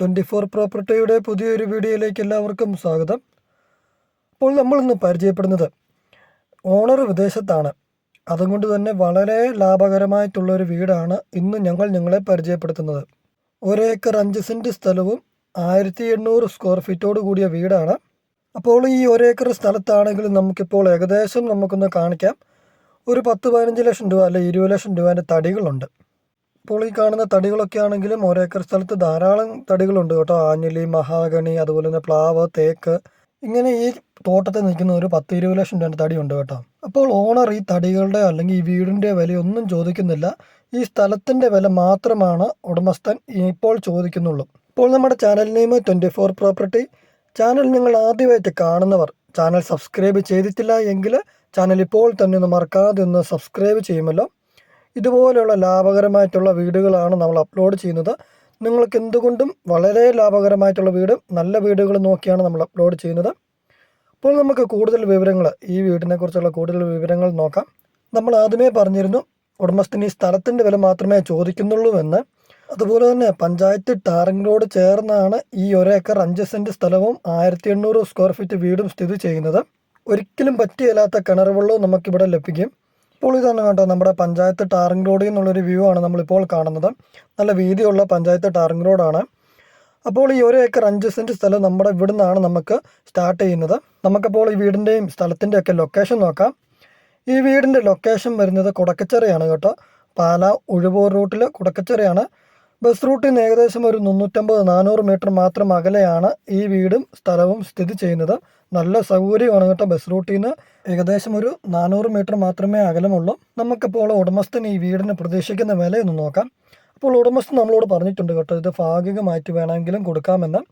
Twenty four പ്രോപ്പർട്ടിയുടെ പുതിയൊരു വീഡിയോയിലേക്ക് എല്ലാവർക്കും സ്വാഗതം. അപ്പോൾ നമ്മൾ ഇന്ന് പരിചയപ്പെടുന്നത് ഓണർ വിദേശത്താണ്. അതുകൊണ്ട് തന്നെ വളരെ ലാഭകരമായിട്ടുള്ളൊരു വീടാണ് ഇന്ന് ഞങ്ങൾ നിങ്ങളെ പരിചയപ്പെടുത്തുന്നത്. ഒരേക്കർ അഞ്ച് സെന്റ് സ്ഥലവും ആയിരത്തി എണ്ണൂറ് സ്ക്വയർ ഫീറ്റോട് കൂടിയ വീടാണ്. അപ്പോൾ ഈ ഒരേക്കർ സ്ഥലത്താണെങ്കിൽ നമുക്കിപ്പോൾ ഏകദേശം നമുക്കൊന്ന് കാണിക്കാം. ഒരു പത്ത് പതിനഞ്ച് ലക്ഷം രൂപ അല്ലെ ഇരുപത് ലക്ഷം രൂപേന്റെ തടികളുണ്ട്. ഇപ്പോൾ ഈ കാണുന്ന തടികളൊക്കെ ആണെങ്കിലും ഒരേക്കർ സ്ഥലത്ത് ധാരാളം തടികളുണ്ട് കേട്ടോ. ആഞ്ഞലി മഹാഗണി അതുപോലെ തന്നെ പ്ലാവ് തേക്ക്. ഇങ്ങനെ ഈ തോട്ടത്തിൽ നിൽക്കുന്ന ഒരു പത്ത് ഇരുപത് ലക്ഷം രണ്ട് ഉണ്ട് കേട്ടോ. അപ്പോൾ ഓണർ ഈ തടികളുടെ അല്ലെങ്കിൽ ഈ വീടിന്റെ ഒന്നും ചോദിക്കുന്നില്ല. ഈ സ്ഥലത്തിന്റെ വില മാത്രമാണ് ഉടമസ്ഥൻ ഇപ്പോൾ ചോദിക്കുന്നുള്ളൂ. ഇപ്പോൾ നമ്മുടെ channel name twenty four property. Channel നിങ്ങൾ ആദ്യമായിട്ട് കാണുന്നവർ ചാനൽ സബ്സ്ക്രൈബ് ചെയ്തിട്ടില്ല എങ്കിൽ ചാനൽ ഇപ്പോൾ തന്നെ ഒന്ന് മറക്കാതെ ഒന്ന് സബ്സ്ക്രൈബ് ചെയ്യുമല്ലോ. ഇതുപോലെയുള്ള ലാഭകരമായിട്ടുള്ള വീടുകളാണ് നമ്മൾ അപ്ലോഡ് ചെയ്യുന്നത്. നിങ്ങൾക്ക് എന്തുകൊണ്ടും വളരെ ലാഭകരമായിട്ടുള്ള വീട് നല്ല വീടുകൾ നോക്കിയാണ് നമ്മൾ അപ്ലോഡ് ചെയ്യുന്നത്. അപ്പോൾ നമുക്ക് കൂടുതൽ വിവരങ്ങൾ ഈ വീടിനെക്കുറിച്ചുള്ള കൂടുതൽ വിവരങ്ങൾ നോക്കാം. നമ്മൾ ആദ്യമേ പറഞ്ഞിരുന്നു ഉടമസ്ഥന് ഈ സ്ഥലത്തിന്റെ വില മാത്രമേ ചോദിക്കുന്നുള്ളൂ എന്ന്. അതുപോലെ തന്നെ പഞ്ചായത്ത് ടാറിങ്ങിനോട് ചേർന്നാണ് ഈ ഒരേക്കർ അഞ്ച് സെന്റ് സ്ഥലവും ആയിരത്തി എണ്ണൂറ് സ്ക്വയർ ഫീറ്റ് വീടും സ്ഥിതി ചെയ്യുന്നത്. ഒരിക്കലും പറ്റിയല്ലാത്ത കിണർ വെള്ളവും നമുക്കിവിടെ ലഭിക്കും. ഇപ്പോൾ ഇതാണ് കേട്ടോ നമ്മുടെ പഞ്ചായത്ത് ടാറിംഗ് റോഡിൽ നിന്നുള്ളൊരു വ്യൂ ആണ് നമ്മളിപ്പോൾ കാണുന്നത്. നല്ല വീതിയുള്ള പഞ്ചായത്ത് ടാറിംഗ് റോഡാണ് അപ്പോൾ ഈ ഒരു ഏക്കർ അഞ്ച് സെന്റ് സ്ഥലം നമ്മുടെ ഇവിടെ നിന്നാണ് നമുക്ക് സ്റ്റാർട്ട് ചെയ്യുന്നത്. നമുക്കപ്പോൾ ഈ വീടിന്റെയും സ്ഥലത്തിന്റെ ഒക്കെ ലൊക്കേഷൻ നോക്കാം. ഈ വീടിന്റെ ലൊക്കേഷൻ വരുന്നത് കുടക്കച്ചിറയാണ് കേട്ടോ. പാല ഉഴുവൂർ റൂട്ടിൽ കുടക്കച്ചിറയാണ്. ബസ് റൂട്ടിൽ നിന്ന് ഏകദേശം ഒരു മുന്നൂറ്റമ്പത് നാനൂറ് മീറ്റർ മാത്രം അകലെയാണ് ഈ വീടും സ്ഥലവും സ്ഥിതി ചെയ്യുന്നത്. നല്ല സൗകര്യമാണ് കേട്ടോ ബസ് റൂട്ടിൽ നിന്ന്. ഏകദേശം ഒരു നാനൂറ് മീറ്റർ മാത്രമേ അകലമുള്ളൂ. നമുക്കിപ്പോൾ ഉടമസ്ഥൻ ഈ വീടിന് പ്രതീക്ഷിക്കുന്ന വിലയൊന്ന് നോക്കാം. അപ്പോൾ ഉടമസ്ഥൻ നമ്മളോട് പറഞ്ഞിട്ടുണ്ട് കേട്ടോ ഇത് ഭാഗികമായിട്ട് വേണമെങ്കിലും കൊടുക്കാമെന്ന്.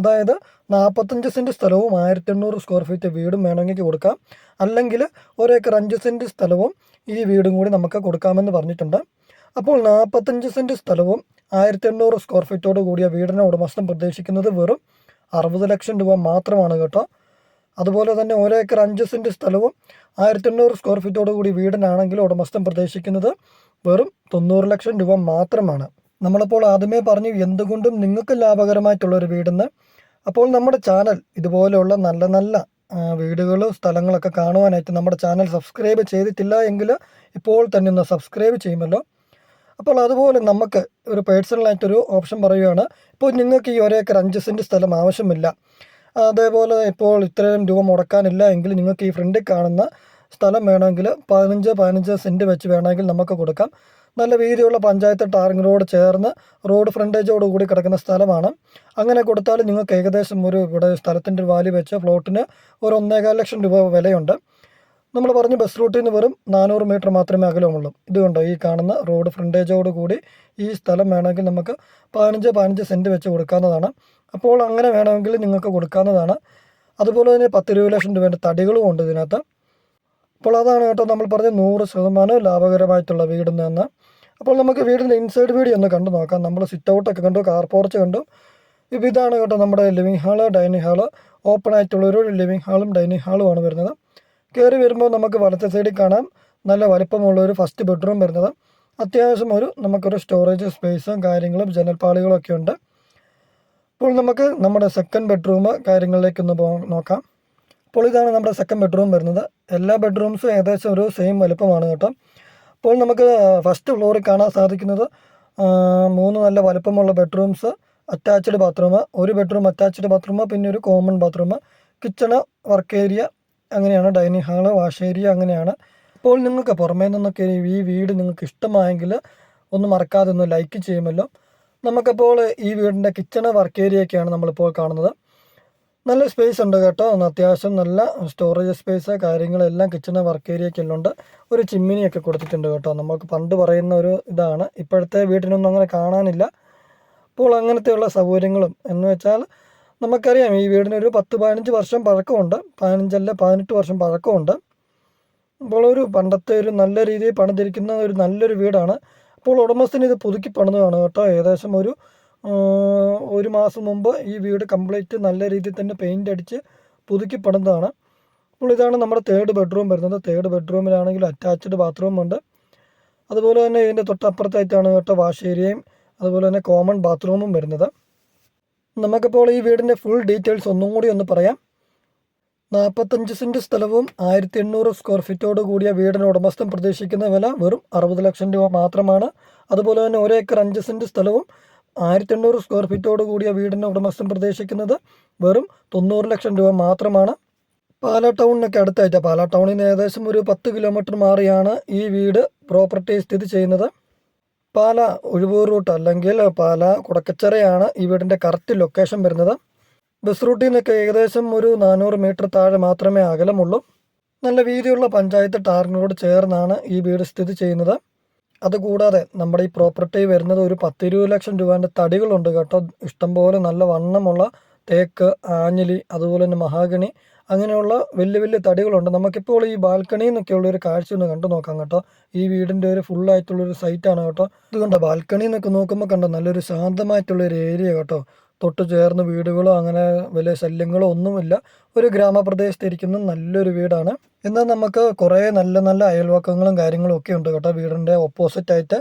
അതായത് നാൽപ്പത്തഞ്ച് സെന്റ് സ്ഥലവും ആയിരത്തി എണ്ണൂറ് സ്ക്വയർ ഫീറ്റ് വീടും വേണമെങ്കിൽ കൊടുക്കാം. അല്ലെങ്കിൽ ഒരേക്കർ അഞ്ച് സെന്റ് സ്ഥലവും ഈ വീടും കൂടി നമുക്ക് കൊടുക്കാമെന്ന് പറഞ്ഞിട്ടുണ്ട്. അപ്പോൾ നാൽപ്പത്തഞ്ച് സെന്റ് സ്ഥലവും ആയിരത്തി എണ്ണൂറ് സ്ക്വയർ ഫീറ്റോട് കൂടിയ വീടിന് ഉടമസ്ഥൻ പ്രതീക്ഷിക്കുന്നത് വെറും അറുപത് ലക്ഷം രൂപ മാത്രമാണ് കേട്ടോ. അതുപോലെ തന്നെ ഒരേക്കർ അഞ്ച് സെന്റ് സ്ഥലവും ആയിരത്തി എണ്ണൂറ് സ്ക്വയർ ഫീറ്റോട് കൂടി വീടിനാണെങ്കിൽ ഉടമസ്ഥൻ പ്രതീക്ഷിക്കുന്നത് വെറും തൊണ്ണൂറ് ലക്ഷം രൂപ മാത്രമാണ്. നമ്മളപ്പോൾ ആദ്യമേ പറഞ്ഞു എന്തുകൊണ്ടും നിങ്ങൾക്ക് ലാഭകരമായിട്ടുള്ളൊരു വീടെന്ന്. അപ്പോൾ നമ്മുടെ ചാനൽ ഇതുപോലെയുള്ള നല്ല നല്ല വീടുകൾ സ്ഥലങ്ങളൊക്കെ കാണുവാനായിട്ട് നമ്മുടെ ചാനൽ സബ്സ്ക്രൈബ് ചെയ്തിട്ടില്ല എങ്കിൽ ഇപ്പോൾ തന്നെ ഒന്ന് സബ്സ്ക്രൈബ് ചെയ്യുമല്ലോ. അപ്പോൾ അതുപോലെ നമുക്ക് ഒരു പേഴ്സണലായിട്ടൊരു ഓപ്ഷൻ പറയുകയാണ് ഇപ്പോൾ നിങ്ങൾക്ക് ഈ ഒരേക്കർ അഞ്ച് സെന്റ് സ്ഥലം ആവശ്യമില്ല. അതേപോലെ ഇപ്പോൾ ഇത്രയും രൂപ മുടക്കാനില്ല എങ്കിൽ നിങ്ങൾക്ക് ഈ ഫ്രണ്ടിൽ കാണുന്ന സ്ഥലം വേണമെങ്കിൽ പതിനഞ്ച് പതിനഞ്ച് സെന്റ് വെച്ച് വേണമെങ്കിൽ നമുക്ക് കൊടുക്കാം. നല്ല വീതിയുള്ള പഞ്ചായത്ത് ടാറിംഗ് റോഡ് ചേർന്ന് റോഡ് ഫ്രണ്ടേജോട് കൂടി കിടക്കുന്ന സ്ഥലമാണ്. അങ്ങനെ കൊടുത്താൽ നിങ്ങൾക്ക് ഏകദേശം ഒരു ഇവിടെ സ്ഥലത്തിന്റെ വാല്യൂ വെച്ച് ഫ്ലോട്ടിന് ഒരു ഒന്നേകാൽ ലക്ഷം രൂപ വിലയുണ്ട്. നമ്മൾ പറഞ്ഞ ബസ് റൂട്ടിൽ നിന്ന് വെറും നാനൂറ് മീറ്റർ മാത്രമേ അകലമുള്ളൂ. ഇതുകൊണ്ട് ഈ കാണുന്ന റോഡ് ഫ്രണ്ടേജോട് കൂടി ഈ സ്ഥലം വേണമെങ്കിൽ നമുക്ക് പതിനഞ്ച് പതിനഞ്ച് സെന്റ് വെച്ച് കൊടുക്കാവുന്നതാണ്. അപ്പോൾ അങ്ങനെ വേണമെങ്കിൽ നിങ്ങൾക്ക് കൊടുക്കാവുന്നതാണ്. അതുപോലെ തന്നെ പത്ത് ഇരുപത് ലക്ഷം രൂപേന്റെ തടികളും ഉണ്ട് ഇതിനകത്ത്. അപ്പോൾ അതാണ് കേട്ടോ നമ്മൾ പറഞ്ഞ നൂറ് ശതമാനം ലാഭകരമായിട്ടുള്ള വീടിൽ നിന്ന് അപ്പോൾ നമുക്ക് വീടിന്റെ ഇൻസൈഡ് വീഡിയോ ഒന്ന് കണ്ടു നോക്കാം. നമ്മൾ സിറ്റ് ഔട്ടൊക്കെ കണ്ടു കാർ പോർച്ച് കണ്ടു. ഇപ്പോൾ ഇതാണ് കേട്ടോ നമ്മുടെ living hall dining hall open ആയിട്ടുള്ളൊരു ലിവിങ് ഹാളും ഡൈനിങ് ഹാളുമാണ് വരുന്നത്. കയറി വരുമ്പോൾ നമുക്ക് വലത്തെ സൈഡിൽ കാണാം. നല്ല വലിപ്പമുള്ള ഒരു ഫസ്റ്റ് ബെഡ്റൂം വരുന്നത്. അത്യാവശ്യം ഒരു നമുക്കൊരു സ്റ്റോറേജ് സ്പേസും കാര്യങ്ങളും ജനൽപ്പാളികളും ഒക്കെ ഉണ്ട്. ഇപ്പോൾ നമുക്ക് നമ്മുടെ സെക്കൻഡ് ബെഡ്റൂം കാര്യങ്ങളിലേക്ക് ഒന്ന് നോക്കാം. അപ്പോൾ ഇതാണ് നമ്മുടെ സെക്കൻഡ് ബെഡ്റൂം വരുന്നത്. എല്ലാ ബെഡ്റൂംസും ഏകദേശം ഒരു സെയിം വലുപ്പമാണ് കേട്ടോ. അപ്പോൾ നമുക്ക് ഫസ്റ്റ് ഫ്ലോറിൽ കാണാൻ സാധിക്കുന്നത് മൂന്ന് നല്ല വലുപ്പമുള്ള ബെഡ്റൂംസ് അറ്റാച്ച്ഡ് ബാത്റൂം ഒരു ബെഡ്റൂം അറ്റാച്ച്ഡ് ബാത്റൂം പിന്നെ ഒരു common bathroom kitchen work area അങ്ങനെയാണ് ഡൈനിങ് ഹാൾ വാഷ് ഏരിയ അങ്ങനെയാണ്. ഇപ്പോൾ നിങ്ങൾക്ക് പുറമേ നിന്നൊക്കെ ഈ വീട് നിങ്ങൾക്ക് ഇഷ്ടമായെങ്കിൽ ഒന്ന് മറക്കാതെ ഒന്ന് ലൈക്ക് ചെയ്യുമല്ലോ. നമുക്കപ്പോൾ ഈ വീടിന്റെ കിച്ചണ് വർക്ക് ഏരിയയൊക്കെയാണ് നമ്മളിപ്പോൾ കാണുന്നത്. നല്ല സ്പേസ് ഉണ്ട് കേട്ടോ. അത്യാവശ്യം നല്ല സ്റ്റോറേജ് സ്പേസ് കാര്യങ്ങളെല്ലാം കിച്ചണ് വർക്ക് ഏരിയയ്ക്കെല്ലാം ഒരു ചിമ്മിനിയൊക്കെ കൊടുത്തിട്ടുണ്ട് കേട്ടോ. നമുക്ക് പണ്ട് പറയുന്ന ഒരു ഇതാണ്. ഇപ്പോഴത്തെ വീട്ടിനൊന്നും അങ്ങനെ കാണാനില്ല. അപ്പോൾ അങ്ങനത്തെയുള്ള സൗകര്യങ്ങളും എന്ന് വെച്ചാൽ നമുക്കറിയാം ഈ വീടിനൊരു പത്ത് പതിനഞ്ച് വർഷം പഴക്കമുണ്ട്. പതിനഞ്ചല്ല പതിനെട്ട് വർഷം പഴക്കമുണ്ട്. അപ്പോൾ ഒരു പണ്ടത്തെ ഒരു നല്ല രീതിയിൽ പണിതിരിക്കുന്ന ഒരു നല്ലൊരു വീടാണ്. അപ്പോൾ ഉടമസ്ഥന് ഇത് പുതുക്കി പണിതാണ് കേട്ടോ. ഏകദേശം ഒരു ഒരു മാസം മുമ്പ് ഈ വീട് കംപ്ലീറ്റ് നല്ല രീതിയിൽ തന്നെ പെയിന്റ് അടിച്ച് പുതുക്കി പണിതാണ് അപ്പോൾ ഇതാണ് നമ്മുടെ തേർഡ് ബെഡ്റൂം വരുന്നത്. തേർഡ് ബെഡ്റൂമിലാണെങ്കിൽ അറ്റാച്ച്ഡ് ബാത്റൂം ഉണ്ട്. അതുപോലെ തന്നെ ഇതിന്റെ തൊട്ടപ്പുറത്തായിട്ടാണ് കേട്ടോ വാഷ് ഏരിയയും. അതുപോലെ തന്നെ കോമൺ ബാത്റൂമും വരുന്നത്. നമുക്കിപ്പോൾ ഈ വീടിന്റെ ഫുൾ ഡീറ്റെയിൽസ് ഒന്നും കൂടി ഒന്ന് പറയാം. നാൽപ്പത്തഞ്ച് സെന്റ് സ്ഥലവും ആയിരത്തി എണ്ണൂറ് സ്ക്വയർ ഫീറ്റോട് കൂടിയ വീടിന് ഉടമസ്ഥൻ പ്രതീക്ഷിക്കുന്ന വില വെറും അറുപത് ലക്ഷം രൂപ മാത്രമാണ്. അതുപോലെ തന്നെ ഒരു ഏക്കർ അഞ്ച് സെന്റ് സ്ഥലവും ആയിരത്തി എണ്ണൂറ് സ്ക്വയർ ഫീറ്റോട് കൂടിയ വീടിന് ഉടമസ്ഥൻ പ്രതീക്ഷിക്കുന്നത് വെറും തൊണ്ണൂറ് ലക്ഷം രൂപ മാത്രമാണ്. പാലാ ടൗണിനൊക്കെ അടുത്തായിട്ട് പാലാ ടൗണിൽ നിന്ന് ഏകദേശം ഒരു പത്ത് കിലോമീറ്റർ മാറിയാണ് ഈ വീട് പ്രോപ്പർട്ടി സ്ഥിതി ചെയ്യുന്നത്. പാല ഒഴിവൂർ റൂട്ട് അല്ലെങ്കിൽ പാല കുടക്കച്ചിറയാണ് ഈ വീടിന്റെ കറക്റ്റ് ലൊക്കേഷൻ വരുന്നത്. ബസ് റൂട്ടിൽ നിന്നൊക്കെ ഏകദേശം ഒരു നാനൂറ് മീറ്റർ താഴെ മാത്രമേ അകലമുള്ളൂ. നല്ല വീതിയുള്ള പഞ്ചായത്ത് ടാറിനോട് ചേർന്നാണ് ഈ വീട് സ്ഥിതി ചെയ്യുന്നത്. അതുകൂടാതെ നമ്മുടെ ഈ പ്രോപ്പർട്ടി വരുന്നത് ഒരു പത്തിരുപത് ലക്ഷം രൂപേന്റെ തടികളുണ്ട് കേട്ടോ. ഇഷ്ടംപോലെ നല്ല വണ്ണമുള്ള തേക്ക് ആഞ്ഞിലി അതുപോലെ തന്നെ മഹാഗണി അങ്ങനെയുള്ള വലിയ വലിയ തടികളുണ്ട്. നമുക്കിപ്പോൾ ഈ ബാൽക്കണിയിൽ നിന്നൊക്കെയുള്ള ഒരു കാഴ്ച ഒന്ന് കണ്ടു നോക്കാം കേട്ടോ. ഈ വീടിന്റെ ഒരു ഫുള്ളായിട്ടുള്ളൊരു സൈറ്റാണ് കേട്ടോ. ഇതുകൊണ്ട് ബാൽക്കണി നിന്നൊക്കെ നോക്കുമ്പോൾ കണ്ടോ? നല്ലൊരു ശാന്തമായിട്ടുള്ള ഒരു ഏരിയ കേട്ടോ. തൊട്ട് ചേർന്ന് വീടുകളോ അങ്ങനെ വലിയ ശല്യങ്ങളോ ഒന്നുമില്ല. ഒരു ഗ്രാമപ്രദേശത്ത് ഇരിക്കുന്ന നല്ലൊരു വീടാണ്. എന്നാൽ നമുക്ക് കുറേ നല്ല നല്ല അയൽവക്കങ്ങളും കാര്യങ്ങളും ഒക്കെ ഉണ്ട് കേട്ടോ വീടിന്റെ ഓപ്പോസിറ്റായിട്ട്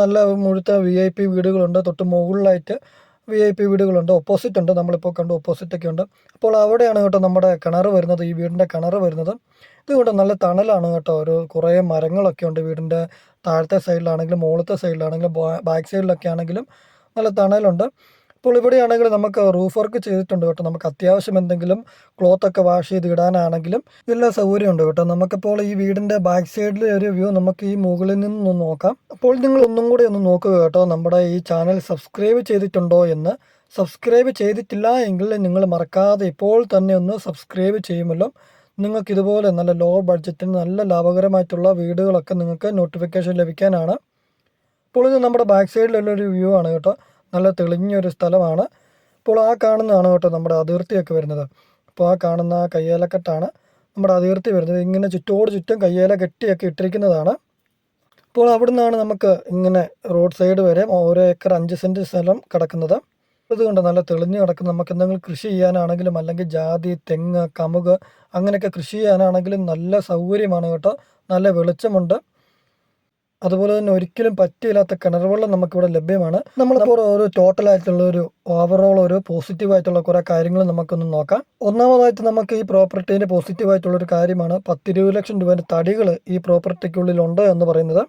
നല്ല മുഴുത്ത വി ഐ പി വീടുകളുണ്ട്. തൊട്ട് മുകളിലായിട്ട് വി ഐ പി വീടുകളുണ്ട് ഓപ്പോസിറ്റ് ഉണ്ട് നമ്മളിപ്പോൾ കണ്ടു ഓപ്പോസിറ്റ് ഒക്കെ ഉണ്ട്. അപ്പോൾ അവിടെയാണ് കേട്ടോ നമ്മുടെ കിണർ വരുന്നത് ഈ വീടിന്റെ കിണർ വരുന്നത്. ഇതുകൊണ്ട് നല്ല തണലാണ് കേട്ടോ ഒരു കുറേ മരങ്ങളൊക്കെ ഉണ്ട് വീടിന്റെ താഴത്തെ സൈഡിലാണെങ്കിലും മുകളത്തെ സൈഡിലാണെങ്കിലും ബാക്ക് സൈഡിലൊക്കെ ആണെങ്കിലും നല്ല തണലുണ്ട്. അപ്പോൾ ഇവിടെയാണെങ്കിൽ നമുക്ക് റൂഫ് വർക്ക് ചെയ്തിട്ടുണ്ട് കേട്ടോ. നമുക്ക് അത്യാവശ്യം എന്തെങ്കിലും ക്ലോത്ത് ഒക്കെ വാഷ് ചെയ്ത് ഇടാനാണെങ്കിലും എല്ലാ സൗകര്യമുണ്ട് കേട്ടോ. നമുക്കിപ്പോൾ ഈ വീടിന്റെ ബാക്ക് സൈഡിലെ ഒരു വ്യൂ നമുക്ക് ഈ മുകളിൽ നിന്ന് നോക്കാം. അപ്പോൾ നിങ്ങൾ ഒന്നും കൂടി ഒന്ന് നോക്കുക കേട്ടോ. നമ്മുടെ ഈ ചാനൽ സബ്സ്ക്രൈബ് ചെയ്തിട്ടുണ്ടോ എന്ന്. സബ്സ്ക്രൈബ് ചെയ്തിട്ടില്ല എങ്കിൽ നിങ്ങൾ മറക്കാതെ ഇപ്പോൾ തന്നെ ഒന്ന് സബ്സ്ക്രൈബ് ചെയ്യുമല്ലോ. നിങ്ങൾക്ക് ഇതുപോലെ നല്ല ലോ ബഡ്ജറ്റിൽ നല്ല ലാഭകരമായിട്ടുള്ള വീടുകളൊക്കെ നിങ്ങൾക്ക് നോട്ടിഫിക്കേഷൻ ലഭിക്കാനാണ്. ഇപ്പോൾ ഇത് നമ്മുടെ ബാക്ക് സൈഡിലുള്ള ഒരു വ്യൂ ആണ് കേട്ടോ. നല്ല തെളിഞ്ഞൊരു സ്ഥലമാണ്. അപ്പോൾ ആ കാണുന്നതാണ് കേട്ടോ നമ്മുടെ അതിർത്തിയൊക്കെ വരുന്നത്. അപ്പോൾ ആ കാണുന്ന ആ കയ്യേലക്കെട്ടാണ് നമ്മുടെ അതിർത്തി വരുന്നത്. ഇങ്ങനെ ചുറ്റോട് ചുറ്റും കയ്യേല കെട്ടിയൊക്കെ ഇട്ടിരിക്കുന്നതാണ്. അപ്പോൾ അവിടെ നിന്നാണ് നമുക്ക് ഇങ്ങനെ റോഡ് സൈഡ് വരെ ഓരോ ഏക്കർ അഞ്ച് സെന്റ് സ്ഥലം കിടക്കുന്നത്. അതുകൊണ്ട് നല്ല തെളിഞ്ഞ് കിടക്കുന്നത് നമുക്ക് എന്തെങ്കിലും കൃഷി ചെയ്യാനാണെങ്കിലും അല്ലെങ്കിൽ ജാതി തെങ്ങ് കമുക് അങ്ങനെയൊക്കെ കൃഷി ചെയ്യാനാണെങ്കിലും നല്ല സൗകര്യമാണ് കേട്ടോ. നല്ല വെളിച്ചമുണ്ട്. അതുപോലെ തന്നെ ഒരിക്കലും പറ്റിയില്ലാത്ത കിണർ വെള്ളം നമുക്കിവിടെ ലഭ്യമാണ്. നമ്മളിപ്പോൾ ഒരു ടോട്ടൽ ആയിട്ടുള്ള ഒരു ഓവറോൾ ഒരു പോസിറ്റീവ് ആയിട്ടുള്ള കുറേ കാര്യങ്ങൾ നമുക്കൊന്ന് നോക്കാം. ഒന്നാമതായിട്ട് നമുക്ക് ഈ പ്രോപ്പർട്ടീന്റെ പോസിറ്റീവ് ആയിട്ടുള്ള ഒരു കാര്യമാണ് പത്തിരുപത് ലക്ഷം രൂപേന്റെ തടികൾ ഈ പ്രോപ്പർട്ടിക്കുള്ളിൽ ഉണ്ട് എന്ന് പറയുന്നത്.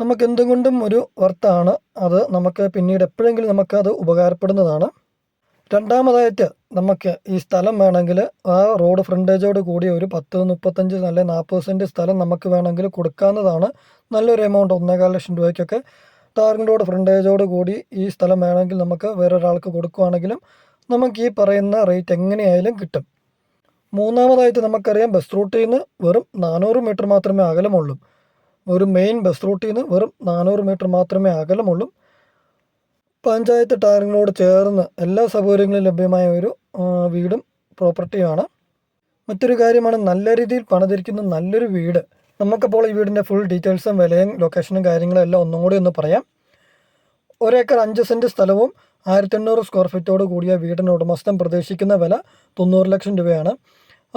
നമുക്ക് എന്തുകൊണ്ടും ഒരു വർത്താണ് അത് നമുക്ക് പിന്നീട് എപ്പോഴെങ്കിലും നമുക്ക് അത് ഉപകാരപ്പെടുന്നതാണ്. രണ്ടാമതായിട്ട് നമുക്ക് ഈ സ്ഥലം വേണമെങ്കിൽ ആ റോഡ് ഫ്രണ്ടേജോട് കൂടി ഒരു പത്ത് മുപ്പത്തഞ്ച് അല്ലെ നാൽപ്പത് സെന്റ് സ്ഥലം നമുക്ക് വേണമെങ്കിൽ കൊടുക്കാവുന്നതാണ്. നല്ലൊരു എമൗണ്ട് ഒന്നേകാൽ ലക്ഷം രൂപയ്ക്കൊക്കെ ടാറിംഗ് റോഡ് ഫ്രണ്ടേജോട് കൂടി ഈ സ്ഥലം വേണമെങ്കിൽ നമുക്ക് വേറൊരാൾക്ക് കൊടുക്കുകയാണെങ്കിലും നമുക്ക് ഈ പറയുന്ന റേറ്റ് എങ്ങനെയായാലും കിട്ടും. മൂന്നാമതായിട്ട് നമുക്കറിയാം ബസ് റൂട്ടിൽ നിന്ന് വെറും നാനൂറ് മീറ്റർ മാത്രമേ അകലമുള്ളൂ. ഒരു മെയിൻ ബസ് റൂട്ടിൽ നിന്ന് വെറും നാനൂറ് മീറ്റർ മാത്രമേ അകലമുള്ളൂ. പഞ്ചായത്ത് ടാറിങ്ങിനോട് ചേർന്ന് എല്ലാ സൗകര്യങ്ങളും ലഭ്യമായ ഒരു വീടും പ്രോപ്പർട്ടിയുമാണ് മറ്റൊരു കാര്യമാണ് നല്ല രീതിയിൽ പണിതിരിക്കുന്ന നല്ലൊരു വീട്. നമുക്കപ്പോൾ ഈ വീടിന്റെ ഫുൾ ഡീറ്റെയിൽസും വിലയും ലൊക്കേഷനും കാര്യങ്ങളും എല്ലാം ഒന്നും കൂടി ഒന്ന് പറയാം. ഒരേക്കർ അഞ്ച് സെന്റ് സ്ഥലവും ആയിരത്തി എണ്ണൂറ് സ്ക്വയർ ഫീറ്റോട് കൂടിയ വീടിന് ഉടമസ്ഥൻ പ്രതീക്ഷിക്കുന്ന വില തൊണ്ണൂറ് ലക്ഷം രൂപയാണ്.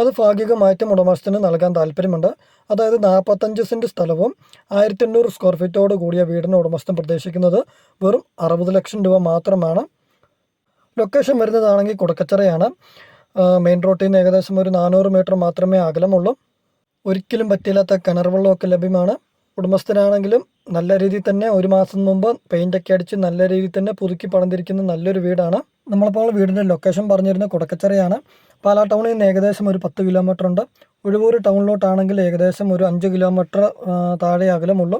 അത് ഭാഗികമായിട്ടും ഉടമസ്ഥന് നൽകാൻ താല്പര്യമുണ്ട്. അതായത് നാൽപ്പത്തഞ്ച് സെന്റ് സ്ഥലവും ആയിരത്തി എണ്ണൂറ് സ്ക്വയർ ഫീറ്റോട് കൂടിയ വീടിന് ഉടമസ്ഥൻ പ്രതീക്ഷിക്കുന്നത് വെറും അറുപത് ലക്ഷം രൂപ മാത്രമാണ്. ലൊക്കേഷൻ വരുന്നതാണെങ്കിൽ കുടക്കച്ചറയാണ്. മെയിൻ റോട്ടിൽ നിന്ന് ഏകദേശം ഒരു നാനൂറ് മീറ്റർ മാത്രമേ അകലമുള്ളൂ. ഒരിക്കലും പറ്റില്ലാത്ത കിണർ വെള്ളമൊക്കെ ലഭ്യമാണ്. ഉടമസ്ഥനാണെങ്കിലും നല്ല രീതിയിൽ തന്നെ ഒരു മാസം മുമ്പ് പെയിന്റൊക്കെ അടിച്ച് നല്ല രീതിയിൽ തന്നെ പുതുക്കി പണിതിരിക്കുന്ന നല്ലൊരു വീടാണ്. നമ്മളിപ്പോൾ വീടിന്റെ ലൊക്കേഷൻ പറഞ്ഞിരുന്ന കുടക്കച്ചറയാണ്. പാലാ ടൗണിൽ നിന്ന് ഏകദേശം ഒരു പത്ത് കിലോമീറ്റർ ഉണ്ട്. ഉഴുവൂർ ടൗണിലോട്ടാണെങ്കിൽ ഏകദേശം ഒരു അഞ്ച് കിലോമീറ്റർ താഴെ അകലമുള്ളൂ.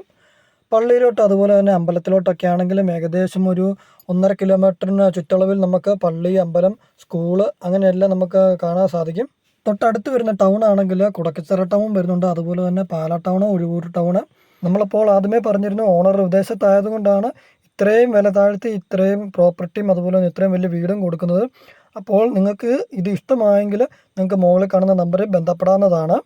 പള്ളിയിലോട്ട് അതുപോലെ തന്നെ അമ്പലത്തിലോട്ടൊക്കെ ആണെങ്കിലും ഏകദേശം ഒരു ഒന്നര കിലോമീറ്ററിന് ചുറ്റളവിൽ നമുക്ക് പള്ളി അമ്പലം സ്കൂൾ അങ്ങനെയെല്ലാം നമുക്ക് കാണാൻ സാധിക്കും. തൊട്ടടുത്ത് വരുന്ന ടൗൺ ആണെങ്കിൽ കുടക്കച്ചിറ ടൗൺ വരുന്നുണ്ട്. അതുപോലെ തന്നെ പാലാ ടൗൺ ഒഴിവൂർ ടൗൺ നമ്മളിപ്പോൾ ആദ്യമേ പറഞ്ഞിരുന്നു ഓണർ വിദേശത്തായതുകൊണ്ടാണ് ഇത്രയും വില താഴ്ത്തി ഇത്രയും പ്രോപ്പർട്ടിയും അതുപോലെ തന്നെ ഇത്രയും വലിയ വീടും കൊടുക്കുന്നത്. അപ്പോൾ നിങ്ങൾക്ക് ഇത് ഇഷ്ടമായെങ്കിൽ നിങ്ങൾക്ക് മുകളിൽ കാണുന്ന നമ്പറിൽ ബന്ധപ്പെടാവുന്നതാണ്.